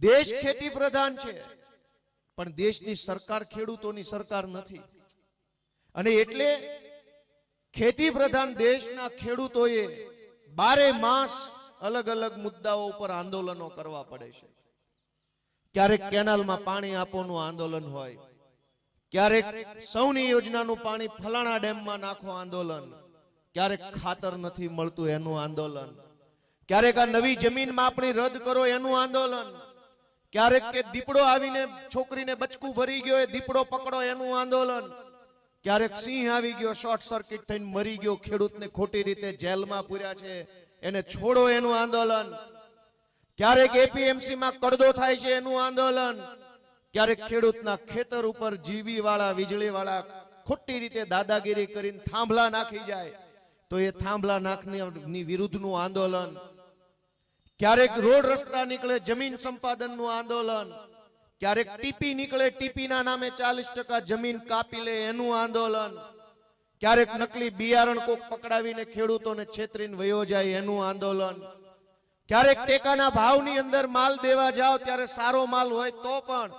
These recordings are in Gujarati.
દેશ ખેતી પ્રધાન છે. પણ દેશની સરકાર ખેડૂતોની સરકાર નથી. અને એટલે ખેતી પ્રધાન દેશના ખેડૂતોએ બારે માસ અલગ અલગ મુદ્દાઓ ઉપર આંદોલનો કરવા પડે છે. ક્યારેક કેનાલમાં પાણી આપોનું આંદોલન હોય. ક્યારેક સૌની યોજનાનું પાણી ફલાણા ડેમમાં નાખો આંદોલન. ક્યારેક ખાતર નથી મળતું એનું આંદોલન. ક્યારેક આ નવી જમીન માપણી રદ કરો એનું આંદોલન. ક્યારેક કે દીપડો આવીને છોકરીને બચકું ભરી ગયો, એ દીપડો પકડો, એનું આંદોલન. ક્યારેક સિંહ આવી ગયો, શોર્ટ સર્કિટ થઈને મરી ગયો, ખેડૂતને ખોટી રીતે જેલમાં પૂર્યા છે, એને છોડો એનું આંદોલન. ક્યારેક એપીએમસી માં કડદો થાય છે એનું આંદોલન. ક્યારેક ખેડૂતના ખેતર ઉપર જીબી વાળા વીજળી વાળા ખોટી રીતે દાદાગીરી કરીને થાંભલા નાખી જાય. તો એ થાંભલા નાખની વિરુદ્ધનું આંદોલન. ક્યારેક રોડ રસ્તા નીકળે જમીન સંપાદનનું આંદોલન. ક્યારેક ટીપી નીકળે ટીપીના નામે ચાલીસ ટકા જમીન કાપી લે એનું આંદોલન. ક્યારેક નકલી બિયારણ કોક પકડાવીને ખેડૂતોને છેતરીને વયો જાય એનું આંદોલન. ક્યારેક ટેકાના ભાવની અંદર માલ દેવા જાઓ ત્યારે સારો માલ હોય તો પણ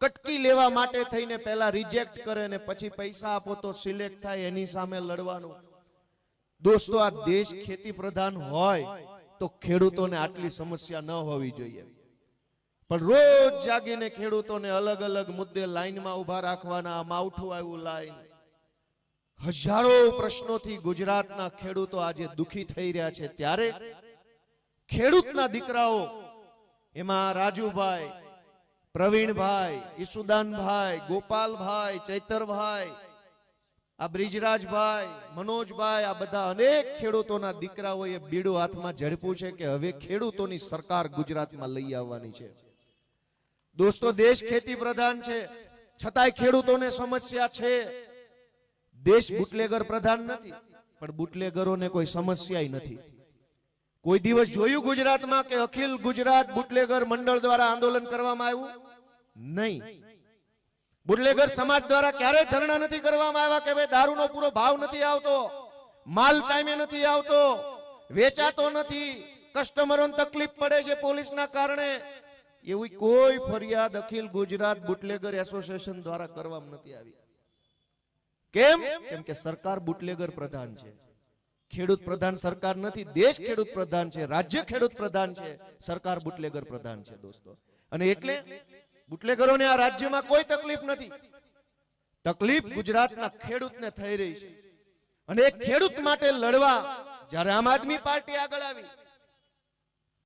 કટકી લેવા માટે થઈને પહેલા રિજેક્ટ કરે ને પછી પૈસા આપો તો સિલેક્ટ થાય એની સામે લડવાનું. દોસ્તો આ દેશ ખેતી પ્રધાન હોય. તો ખેડૂતોને આટલી સમસ્યા ન હોવી જોઈએ. પણ રોજ જાગીને ખેડૂતોને અલગ અલગ મુદ્દે લાઈનમાં ઊભા રાખવાના માવઠું આવ્યું લાઈન. હજારો પ્રશ્નોથી ગુજરાતના ખેડૂતો આજે દુખી થઈ રહ્યા છે. ત્યારે ખેડૂતના દીકરાઓ, એમાં રાજુભાઈ, પ્રવીણભાઈ, ઈસુદાનભાઈ, ગોપાલભાઈ, ચૈતરભાઈ આ બ્રિજરાજભાઈ, મનોજભાઈ, આ બધા અનેક ખેડૂતોના દીકરાઓએ બીડું હાથમાં ઝડપ્યું છે કે હવે ખેડૂતોની સરકાર ગુજરાતમાં લઈ આવવાની છે. દોસ્તો, દેશ ખેતી પ્રધાન છે. છતાંય ખેડૂતોને સમસ્યા છે. દેશ બુટલેગર પ્રધાન નથી, પણ બુટલેગરોને કોઈ સમસ્યા નથી. કોઈ દિવસ જોયું ગુજરાતમાં કે અખિલ ગુજરાત બુટલેગર મંડળ દ્વારા આંદોલન કરવામાં આવ્યું? નહીં. બુટલેગર સમાજ દ્વારા ક્યારેય ધરણા નથી કરવામાં આવ્યા કે ભાઈ દારૂનો પૂરો ભાવ નથી આવતો, માલ ટાઈમે નથી આવતો, વેચાતો નથી, કસ્ટમરોને તકલીફ પડે છે પોલીસના કારણે. એવી કોઈ ફરિયાદ અખિલ ગુજરાત બુટલેગર એસોસિએશન દ્વારા કરવામાં નથી આવી. કેમ? કેમ કે સરકાર બુટલેગર પ્રધાન છે. ખેડૂત પ્રધાન સરકાર નથી, દેશ ખેડૂત પ્રધાન છે, રાજ્ય ખેડૂત પ્રધાન છે, સરકાર બુટલેગર પ્રધાન છે દોસ્તો. અને એટલે બુટલેગરોને આ રાજ્યમાં કોઈ તકલીફ નથી. તકલીફ ગુજરાતના ખેડૂતને થઈ રહી છે. અને ખેડૂત માટે લડવા જ્યારે આમ આદમી પાર્ટી આગળ આવી